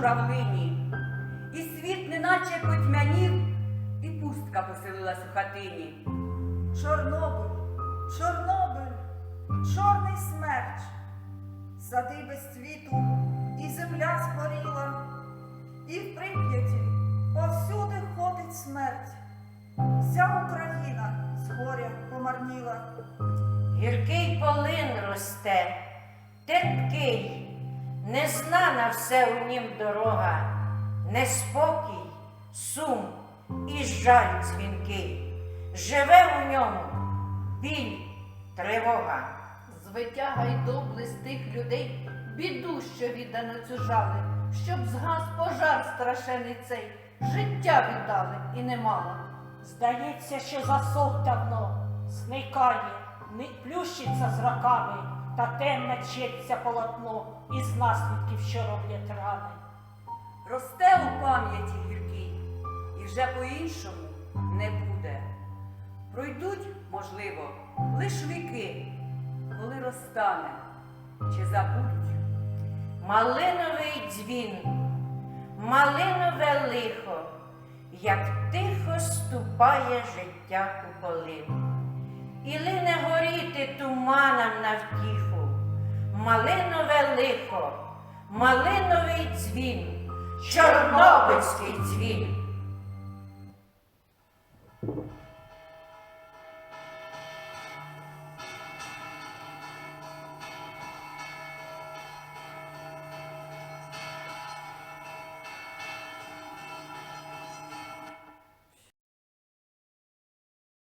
журавлині, і світ неначе потьмянів, і пустка поселилась у хатині. Чорнобиль, Чорнобиль, чорний смерч, сади без цвіту, і земля згоріла, і в Прип'яті повсюди ходить смерть. Вся Україна з горя помарніла. Гіркий полин росте, терпкий, незнана все у нім дорога, неспокій, сум і жаль дзвінкий. Живе у ньому біль, тривога. Звитяга й доблесть тих людей, біду, що віддано цю жали, щоб згас пожар страшений цей, життя віддали і немало. Здається, що засох давно, зникає, не плющиться з роками, та темне четься полотно із наслідків, що роблять рани. Росте у пам'яті гіркий, і вже по-іншому не буде. Пройдуть, можливо, лиш віки, коли розтане чи забудуть. Малиновий дзвін, малинове лихо, як тихо ступає життя у полин. І лине горіти туманам на втіху, малинове лихо, малиновий дзвін, чорнобильський дзвін.